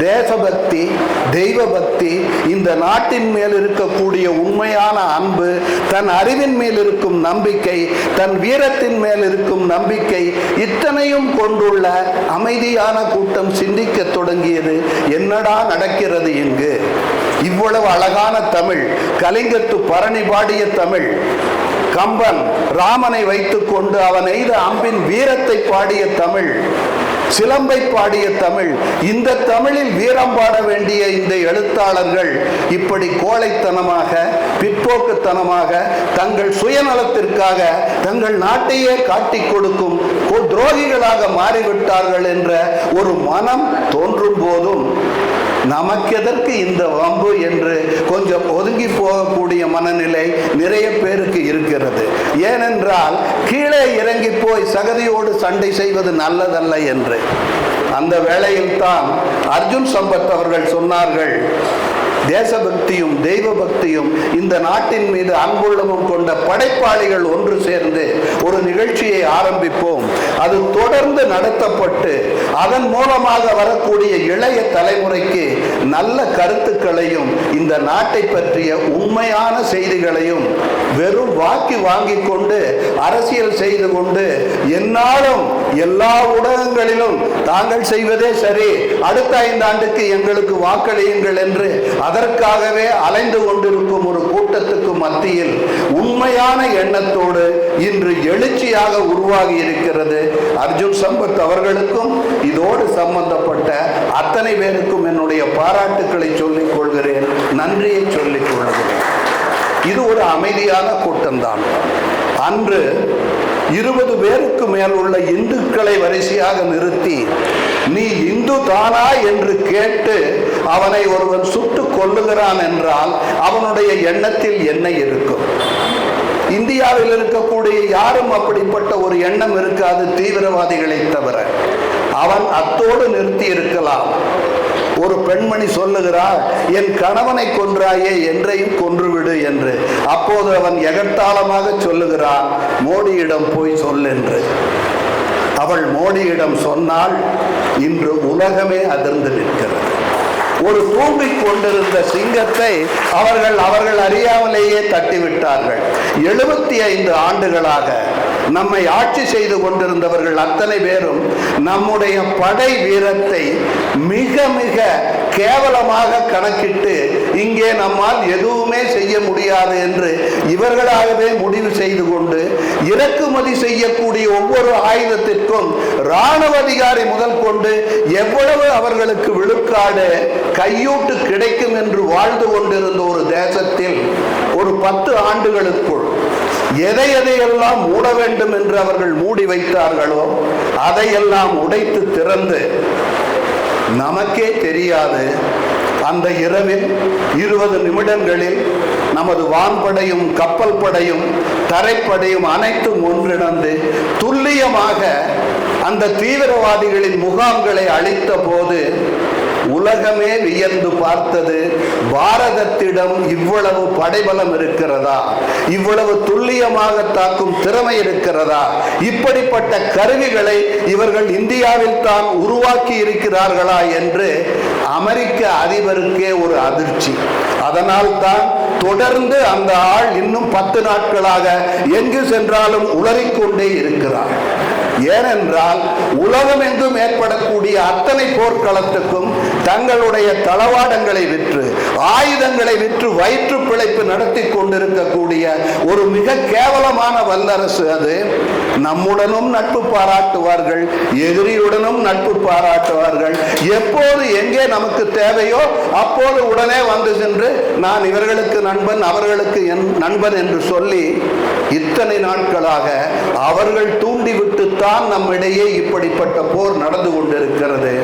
தேசபக்தி தெய்வ பக்தி இந்த நாட்டின் மேல் இருக்கக்கூடிய உண்மையான அன்பு தன் அறிவின் மேல் இருக்கும் நம்பிக்கை தன் வீரத்தின் மேல் இருக்கும் நம்பிக்கை இத்தனையும் கொண்டுள்ள அமைதியான கூட்டம் சிந்திக்க தொடங்கியது. என்னடா நடக்கிறது இங்கு? இவ்வளவு அழகான தமிழ் கலிங்கத்து பரணி பாடிய தமிழ். கம்பன் ராமனை வைத்துக்கொண்டு அவன் எய்த அம்பின் வீரத்தை பாடிய தமிழ். சிலம்பை பாடிய தமிழ் இந்த தமிழில் வீரம் பாட வேண்டிய இந்த எழுத்தாளர்கள் இப்படி கோழைத்தனமாக பிற்போக்குத்தனமாக தங்கள் சுயநலத்திற்காக தங்கள் நாட்டையே காட்டி கொடுக்கும் துரோகிகளாக மாறிவிட்டார்கள் என்ற ஒரு மனம் தோன்றும் போதும். நமக்கெதற்கு இந்த வம்பு என்று கொஞ்சம் ஒதுங்கி போகக்கூடிய மனநிலை நிறைய பேருக்கு இருக்கிறது. ஏனென்றால் கீழே இறங்கி போய் சகதியோடு சண்டை செய்வது நல்லதல்ல என்று. அந்த வேளையில் தான் அர்ஜுன் சம்பத் அவர்கள் சொன்னார்கள் தேசபக்தியும் தெய்வ பக்தியும் இந்த நாட்டின் மீது அன்புள்ளமும் கொண்ட படைப்பாளிகள் ஒன்று சேர்ந்து ஒரு நிகழ்ச்சியை ஆரம்பிப்போம். அது தொடர்ந்து நடத்தப்பட்டு அதன் மூலமாக வரக்கூடிய இளைய தலைமுறைக்கு நல்ல கருத்துக்களையும் இந்த நாட்டை பற்றிய உண்மையான செய்திகளையும் வெறும் வாக்கி வாங்கி கொண்டு அரசியல் செய்து கொண்டு என்னாலும் எல்லா ஊடகங்களிலும் தாங்கள் செய்வதே சரி. அடுத்த ஐந்தாண்டுக்கு எங்களுக்கு வாக்களியுங்கள் என்று அதற்காகவே அலைந்து கொண்டிருக்கும் ஒரு கூட்டத்துக்கு மத்தியில் உண்மையான எண்ணத்தோடு இன்று எழுச்சியாக உருவாகி இருக்கிறது. அர்ஜுன் சம்பத் அவர்களுக்கும் இதோடு சம்பந்தப்பட்ட அத்தனை பேருக்கும் என்னுடைய பாராட்டுக்களை சொல்லிக் கொள்கிறேன். நன்றியை சொல்லிக் கொள்கிறேன். இது ஒரு அமைதியான கூட்டம்தான். அன்று இருபது பேருக்கு மேல் உள்ள இந்துக்களை வரிசையாக நிறுத்தி நீ இந்து தானா? என்று கேட்டு அவனை ஒருவன் சுட்டு கொள்ளுகிறான் என்றால் அவனுடைய எண்ணத்தில் என்ன இருக்கும்? இந்தியாவில் இருக்கக்கூடிய யாரும் அப்படிப்பட்ட ஒரு எண்ணம் இருக்காது தீவிரவாதிகளை தவிர. அவன் அத்தோடு நிறுத்தி இருக்கலாம். ஒரு பெண்மணி சொல்லுகிறாள் என் கணவனை கொன்றாயே என்றையும் கொன்றுவிடு என்று. அப்போது அவன் எகத்தாளமாக சொல்லுகிறான் மோடியிடம் போய் சொல் என்று. அவள் மோடியிடம் சொன்னால் இன்று உலகமே அதிர்ந்து நிற்கிறது. ஒரு தூங்கிக் கொண்டிருந்த சிங்கத்தை அவர்கள் அவர்கள் அறியாமலேயே தட்டிவிட்டார்கள். எழுபத்தி ஐந்து ஆண்டுகளாக நம்மை ஆட்சி செய்து கொண்டிருந்தவர்கள் அத்தனை பேரும் நம்முடைய படை வீரத்தை மிக மிக கேவலமாக கணக்கிட்டு இங்கே நம்மால் எதுவுமே செய்ய முடியாது என்று இவர்களாகவே முடிவு செய்து கொண்டு இறக்குமதி செய்யக்கூடிய ஒவ்வொரு ஆயுதத்திற்கும் இராணுவ அதிகாரி முதல் கொண்டு எவ்வளவு அவர்களுக்கு விழுக்காடு கையூட்டு கிடைக்கும் என்று வாழ்ந்து கொண்டிருந்த ஒரு தேசத்தில் ஒரு பத்து ஆண்டுகளுக்குள் எதை எதையெல்லாம் மூட வேண்டும் என்று அவர்கள் மூடி வைத்தார்களோ அதையெல்லாம் உடைத்து திறந்து நமக்கே தெரியாது. அந்த இரவில் இருபது நிமிடங்களில் நமது வான்படையும் கப்பல் படையும் தரைப்படையும் அனைத்தும் ஒன்றிணைந்து துல்லியமாக அந்த தீவிரவாதிகளின் முகாம்களை அழித்த போது உலகமே வியந்து பார்த்தது பாரதத்திடம் இவ்வளவு படைபலம் இருக்கிறதா? இவ்வளவு துல்லியமாக தாக்கும் திறமை இருக்கிறதா? இப்படிப்பட்ட கருவிகளை இவர்கள் இந்தியாவில் தான் உருவாக்கி இருக்கிறார்களா என்று அமெரிக்க அதிபருக்கே ஒரு அதிர்ச்சி. அதனால் தான் தொடர்ந்து அந்த ஆள் இன்னும் பத்து நாட்களாக எங்கு சென்றாலும் உளறிக்கொண்டே இருக்கிறார். ஏனென்றால் உலகம் எங்கும் ஏற்படக்கூடிய அத்தனை போர்க்களத்துக்கும் தங்களுடைய தளவாடங்களை விற்று ஆயுதங்களை விற்று வயிற்று பிழைப்பு நடத்தி கொண்டிருக்கக்கூடிய ஒரு மிக கேவலமான வல்லரசு அது. நம்முடனும் நட்பு பாராட்டுவார்கள் எதிரியுடனும் நட்பு பாராட்டுவார்கள். எப்போது எங்கே நமக்கு தேவையோ அப்போது உடனே வந்து சென்று நான் இவர்களுக்கு நண்பன் அவர்களுக்கு என் நண்பன் என்று சொல்லி இத்தனை நாட்களாக அவர்கள் தூண்டிவிட்டுத்தான் நம்மிடையே இப்படிப்பட்ட போர் நடந்து கொண்டிருக்கிறது.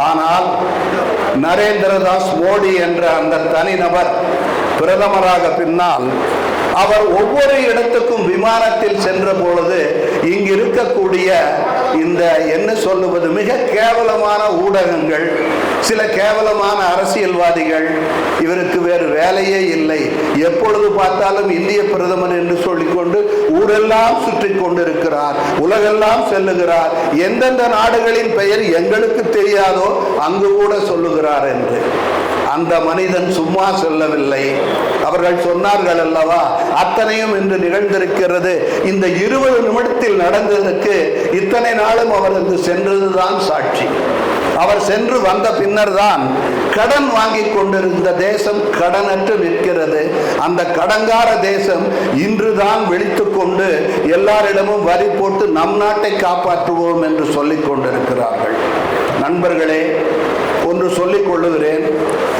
ஆனால் நரேந்திரதாஸ் மோடி என்ற அந்த தனிநபர் பிரதமராக பின்னால் அவர் ஒவ்வொரு இடத்துக்கும் விமானத்தில் சென்ற பொழுது இங்கு இருக்கக்கூடிய இந்த என்ன சொல்லுவது மிக கேவலமான ஊடகங்கள் சில கேவலமான அரசியல்வாதிகள் இவருக்கு வேறு வேலையே இல்லை. எப்பொழுது பார்த்தாலும் இந்திய பிரதமர் என்று சொல்லிக்கொண்டு ஊரெல்லாம் சுற்றி கொண்டிருக்கிறார் உலகெல்லாம் செல்லுகிறார். எந்தெந்த நாடுகளின் பெயர் எங்களுக்கு தெரியாதோ அங்கு கூட சொல்லுகிறார் என்று. அந்த மனிதன் சும்மா செல்லவில்லை. அவர்கள் சொன்னார்கள் அல்லவா அத்தனையும் இன்று நிகழ்ந்திருக்கிறது. இந்த இருபது நிமிடத்தில் நடந்ததற்கு இத்தனை நாளும் அவர் அங்கு சென்றதுதான் சாட்சி. அவர் சென்று வந்த பின்னர் தான் கடன் வாங்கி கொண்டிருந்த தேசம் கடனற்று நிற்கிறது. அந்த கடங்கார தேசம் இன்றுதான் விழித்து கொண்டு எல்லாரிடமும் வரி போட்டு நம் நாட்டை காப்பாற்றுவோம் என்று சொல்லிக் கொண்டிருக்கிறார்கள். நண்பர்களே ஒன்று சொல்லிக் கொள்ளுகிறேன்.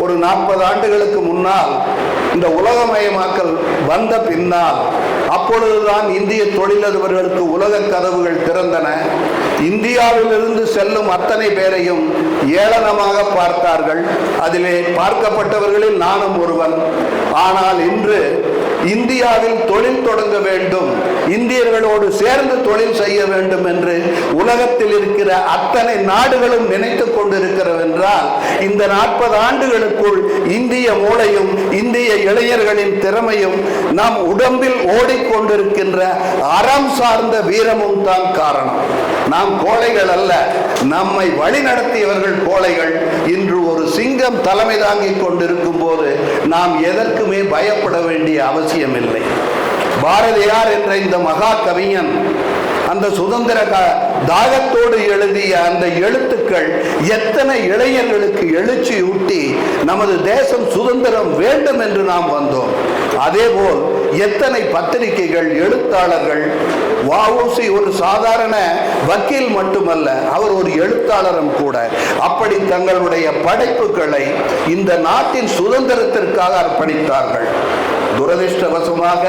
ஒரு நாற்பது ஆண்டுகளுக்கு முன்னால் இந்த உலகமயமாக்கல் வந்த பின்னால் அப்பொழுதுதான் இந்திய தொழிலதிபர்களுக்கு உலக கதவுகள் திறந்தன. இந்தியாவிலிருந்து செல்லும் அத்தனை பேரையும் ஏளனமாக பார்த்தார்கள். அதிலே பார்க்கப்பட்டவர்களில் நானும் ஒருவன். ஆனால் இன்று இந்தியாவில் தொழில் தொடங்க வேண்டும். இந்தியர்களோடு சேர்ந்து தொழில் செய்ய வேண்டும் என்று உலகத்தில் இருக்கிற அத்தனை நாடுகளும் நினைத்து கொண்டிருக்கிறவென்றால் இந்த நாற்பது ஆண்டுகளுக்குள் இந்திய மூளையும் இந்திய இளைஞர்களின் திறமையும் நம் உடம்பில் ஓடிக்கொண்டிருக்கின்ற அறம் சார்ந்த வீரமும் தான் காரணம். நாம் கோழைகள் அல்ல நம்மை வழிநடத்தியவர்கள் கோழைகள். இன்று ஒரு சிங்கம் தலைமை தாங்கிக் கொண்டிருக்கும் போது நாம் எதற்குமே பயப்பட வேண்டிய அவசியமில்லை. பாரதியார் என்ற இந்த மகா கவிஞன் அந்த சுதந்திர தாகத்தோடு எழுதிய அந்த எழுத்துக்கள் எத்தனை இளைஞர்களுக்கு எழுச்சியூட்டி நமது தேசம் சுதந்திரம் வேண்டும் என்று நாம் வந்தோம். அதேபோல் எத்தனை பத்திரிகைகள் எழுத்தாளர்கள் வஉசி ஒரு சாதாரண வக்கீல் மட்டுமல்ல அவர் ஒரு எழுத்தாளரும் கூட அப்படி தங்களுடைய படைப்புகளை இந்த நாட்டின் சுதந்திரத்திற்காக அர்ப்பணித்தார்கள். துரதிர்ஷ்டவசமாக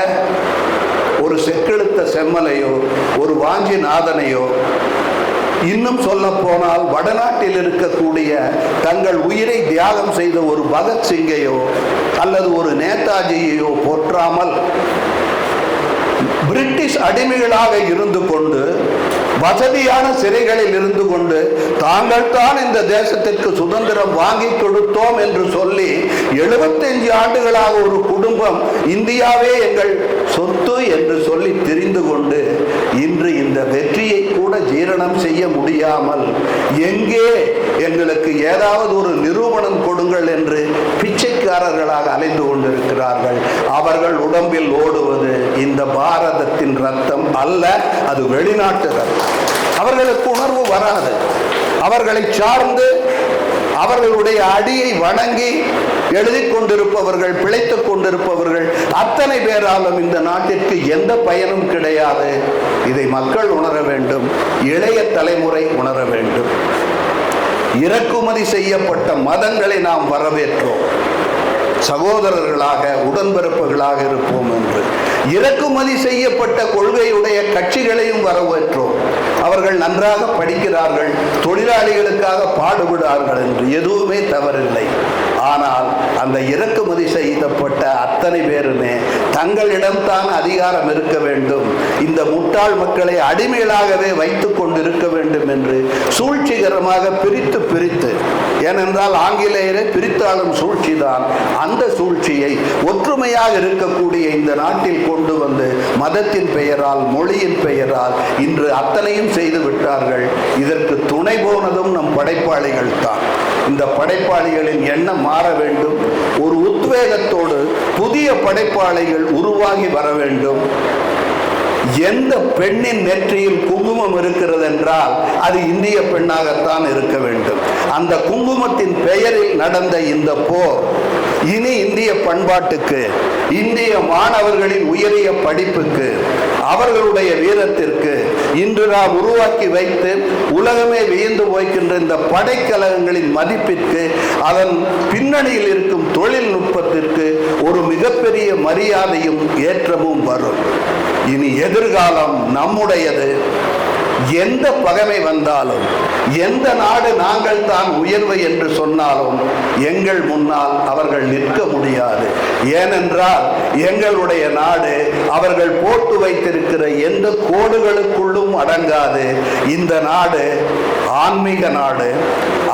ஒரு செக்கெழுத்த செம்மலையோ ஒரு வாஞ்சி நாதனையோ இன்னும் சொல்ல போனால் வடநாட்டில் இருக்கக்கூடிய தங்கள் உயிரை தியாகம் செய்த ஒரு பகத்சிங்கையோ அல்லது ஒரு நேதாஜியையோ போற்றாமல் பிரிட்டிஷ் அடிமைகளாக இருந்து கொண்டு வசதியான சிறைகளில் இருந்து கொண்டு தாங்கள் தான் இந்த தேசத்திற்கு சுதந்திரம் வாங்கி கொடுத்தோம் என்று சொல்லி 75 ஆண்டுகளாக ஒரு குடும்பம் இந்தியாவே எங்கள் சொத்து என்று சொல்லி தெரிந்து கொண்டு இன்று இந்த வெற்றியை கூட ஜீரணம் செய்ய முடியாமல் எங்கே எங்களுக்கு ஏதாவது ஒரு நிரூபணம் கொடுங்கள் என்று பிச்சைக்காரர்களாக அலைந்து கொண்டிருக்கிறார்கள். அவர்கள் உடம்பில் ஓடுவது இந்த பாரதத்தின் ரத்தம் அல்ல அது வெளிநாட்டு ரத்தம். அவர்களுக்கு உணர்வு வராது. அவர்களை சார்ந்து அவர்களுடைய அடியை வணங்கி எழுதி கொண்டிருப்பவர்கள் பிழைத்துக் கொண்டிருப்பவர்கள் அத்தனை பேராலும் இந்த நாட்டிற்கு எந்த பயனும் கிடையாது. இதை மக்கள் உணர வேண்டும் இளைய தலைமுறை உணர வேண்டும். இறக்குமதி செய்யப்பட்ட மதங்களை நாம் வரவேற்றோம். சகோதரர்களாக உடன்பிறப்புகளாக இருப்போம் என்று. இறக்குமதி செய்யப்பட்ட கொள்கையுடைய கட்சிகளையும் வரவேற்றோம். அவர்கள் நன்றாக படிக்கிறார்கள் தொழிலாளிகளுக்காக பாடுபடுகிறார்கள் என்று. எதுவுமே தவறில்லை. ஆனால் அந்த இறக்குமதி செய்யப்பட்ட அத்தனை பேருமே தங்களிடம்தான் அதிகாரம் இருக்க வேண்டும். இந்த முட்டாள் மக்களை அடிமைகளாகவே வைத்துக் கொண்டிருக்க வேண்டும் என்று சூழ்ச்சிகரமாக பிரித்து பிரித்து ஏனென்றால் ஆங்கிலேயரை பிரித்தாளும் சூழ்ச்சிதான். அந்த சூழ்ச்சியை ஒற்றுமையாக இருக்கக்கூடிய இந்த நாட்டில் கொண்டு வந்து மதத்தின் பெயரால் மொழியின் பெயரால் இன்று அத்தனையும் செய்து விட்டார்கள். இதற்கு துணை போனதும் நம் படைப்பாளிகள் தான் இந்த படைப்பாளிகளின் எண்ணம் மாற வேண்டும். ஒரு உத்வேகத்தோடு புதிய படைப்பாளிகள் உருவாகி வர வேண்டும். எந்த பெண்ணின் நெற்றியில் குங்குமம் இருக்கிறது என்றால் அது இந்திய பெண்ணாகத்தான் இருக்க வேண்டும். அந்த குங்குமத்தின் பெயரில் நடந்த இந்த போர் இனி இந்திய பண்பாட்டுக்கு இந்திய மாணவர்களின் உயரிய படிப்புக்கு அவர்களுடைய வீரத்திற்கு இன்று நாம் உருவாக்கி வைத்து உலகமே வியந்து போய்க்கின்ற இந்த படைக்கலகங்களின் மதிப்பிற்கு அதன் பின்னணியில் இருக்கும் தொழில்நுட்பத்திற்கு ஒரு மிகப்பெரிய மரியாதையும் ஏற்றமும் வரும். இனி எதிர்காலம் நம்முடையது. எந்த பகைமை வந்தாலும் எந்த நாடு நாங்கள் தான் உயர்வு என்று சொன்னாலும் எங்கள் முன்னால் அவர்கள் நிற்க முடியாது. ஏனென்றால் எங்களுடைய நாடு அவர்கள் போட்டு வைத்திருக்கிற எந்த கோடுகளுக்குள்ளும் அடங்காது. இந்த நாடு ஆன்மீக நாடு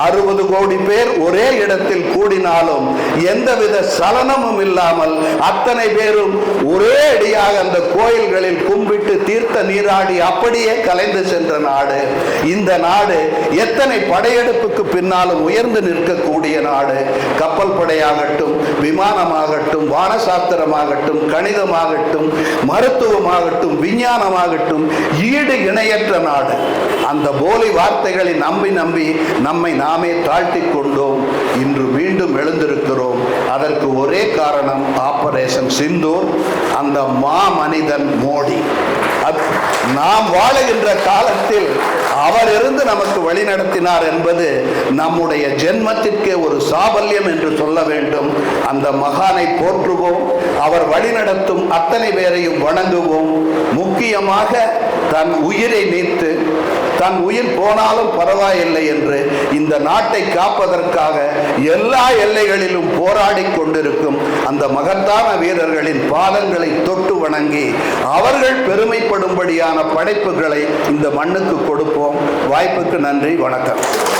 அறுபது கோடி பேர் ஒரே இடத்தில் கூடினாலும் எந்தவித சலனமும் இல்லாமல் அத்தனை பேரும் ஒரே அடியாக அந்த கோயில்களில் கும்பிட்டு தீர்த்த நீராடி அப்படியே கலைந்து சென்ற நாடு. இந்த நாடு எத்தனை படையெடுப்புக்கு பின்னாலும் உயர்ந்து நிற்கக்கூடிய நாடு. கப்பல் படையாகட்டும் விமானமாகட்டும் வானசாஸ்திரமாகட்டும் கணிதமாகட்டும் மருத்துவமாகட்டும் விஞ்ஞானமாகட்டும் ஈடு இணையற்ற நாடு. அந்த போலி வார்த்தைகளை நம்பி நம்பி நம்மை நாமே தாழ்த்தி கொண்டோம். இன்று மீண்டும் எழுந்திருக்கிறோம். அதற்கு ஒரே காரணம் ஆபரேஷன் சிந்தூர் அந்த மா மனிதன் மோடி நாம் வாழுகின்ற காலத்தில் அவர் இருந்து நமக்கு வழிநடத்தினார் என்பது நம்முடைய ஜென்மத்திற்கே ஒரு சாபல்யம் என்று சொல்ல வேண்டும். அந்த மகானை போற்றுவோம். அவர் வழிநடத்தும் அத்தனை பேரையும் வணங்குவோம். முக்கியமாக தன் உயிரை நீத்து தன் உயிர் போனாலும் பரவாயில்லை என்று இந்த நாட்டை காப்பதற்காக எல்லா எல்லைகளிலும் போராடி கொண்டிருக்கும் அந்த மகத்தான வீரர்களின் பாதங்களை தொட்டு வணங்கி அவர்கள் பெருமைப்படும்படியான படைப்புகளை இந்த மண்ணுக்கு கொடுப்போம். வாய்ப்புக்கு நன்றி. வணக்கம்.